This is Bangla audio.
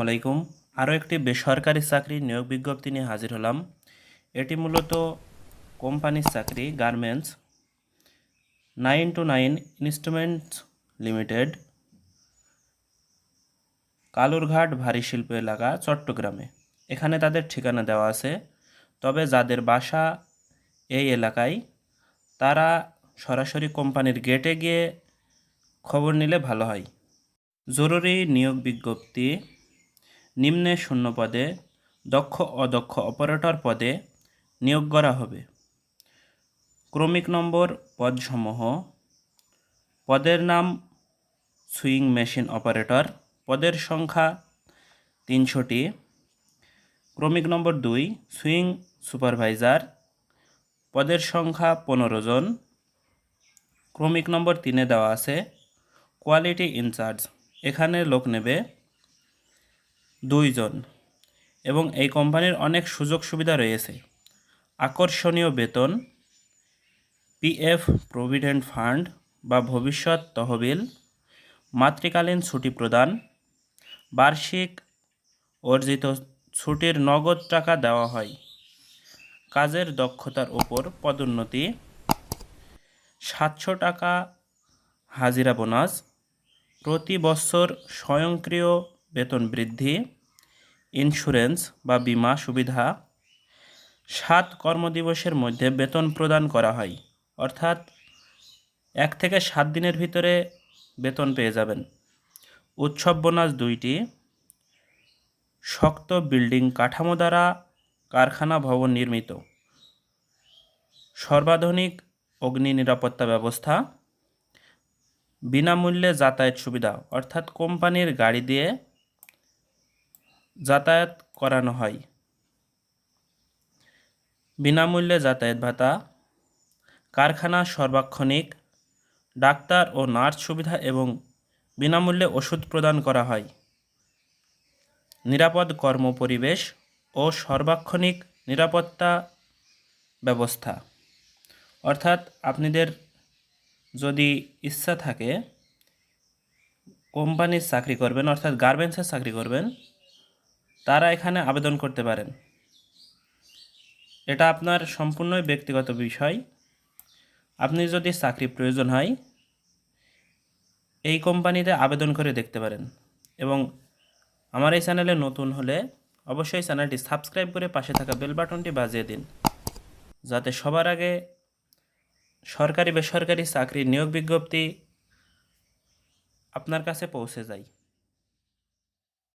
আলাইকুম। আরও একটি বেসরকারি চাকরির নিয়োগ বিজ্ঞপ্তি নিয়ে হাজির হলাম। এটি মূলত কোম্পানির চাকরি, garments. Nine to nine instruments limited. Kalurghat ভারী শিল্প এলাকা, চট্টগ্রামে। এখানে তাদের ঠিকানা দেওয়া আছে। তবে যাদের বাসা এই এলাকায়, তারা সরাসরি কোম্পানির গেটে গিয়ে খবর নিলে ভালো হয়। জরুরি নিয়োগ বিজ্ঞপ্তি নিম্নে শূন্য পদে দক্ষ অদক্ষ অপারেটর পদে নিয়োগ করা হবে। ক্রমিক নম্বর পদসমূহ। পদের নাম সুইং মেশিন অপারেটর। পদের সংখ্যা তিনশোটি। ক্রমিক নম্বর দুই, সুইং সুপারভাইজার। পদের সংখ্যা পনেরো জন। ক্রমিক নম্বর তিনে দেওয়া আছে, কোয়ালিটি ইনচার্জ। এখানে লোক নেবে দুইজন এবং এই কোম্পানির অনেক সুযোগ সুবিধা রয়েছে। আকর্ষণীয় বেতন, পিএফ প্রভিডেন্ট ফান্ড বা ভবিষ্যৎ তহবিল, মাতৃকালীন ছুটি প্রদান, বার্ষিক অর্জিত ছুটির নগদ টাকা দেওয়া হয়, কাজের দক্ষতার উপর পদোন্নতি, সাতশো টাকা হাজিরা বোনাস, প্রতি বছর স্বয়ংক্রিয় বেতন বৃদ্ধি ইন্স্যুরেন্স বা বীমা সুবিধা সাত কর্মদিবসের মধ্যে বেতন প্রদান করা হয়। অর্থাৎ এক থেকে সাত দিনের ভিতরে বেতন পেয়ে যাবেন। উৎসব বোনাস দুইটি, শক্ত বিল্ডিং কাঠামো দ্বারা কারখানা ভবন নির্মিত, সর্বাধুনিক অগ্নি নিরাপত্তা ব্যবস্থা, বিনামূল্যে যাতায়াত সুবিধা, অর্থাৎ কোম্পানির গাড়ি দিয়ে যাতায়াত করানো হয়। বিনামূল্যে যাতায়াত ভাতা কারখানা সর্বাক্ষণিক ডাক্তার ও নার্স সুবিধা এবং বিনামূল্যে ওষুধ প্রদান করা হয়। নিরাপদ কর্মপরিবেশ ও সর্বাক্ষণিক নিরাপত্তা ব্যবস্থা অর্থাৎ আপনাদের যদি ইচ্ছা থাকে কোম্পানির চাকরি করবেন, অর্থাৎ গার্মেন্টসের চাকরি করবেন তারা এখানে আবেদন করতে পারেন। এটা আপনার সম্পূর্ণই ব্যক্তিগত বিষয়। আপনি যদি চাকরি প্রয়োজন হয়, এই কোম্পানিতে আবেদন করে দেখতে পারেন এবং আমার এই চ্যানেলে নতুন হলে অবশ্যই চ্যানেলটি সাবস্ক্রাইব করে পাশে থাকা বেল বাটনটি বাজিয়ে দিন, যাতে সবার আগে সরকারি বেসরকারি চাকরির নিয়োগ বিজ্ঞপ্তি আপনার কাছে পৌঁছে যায়।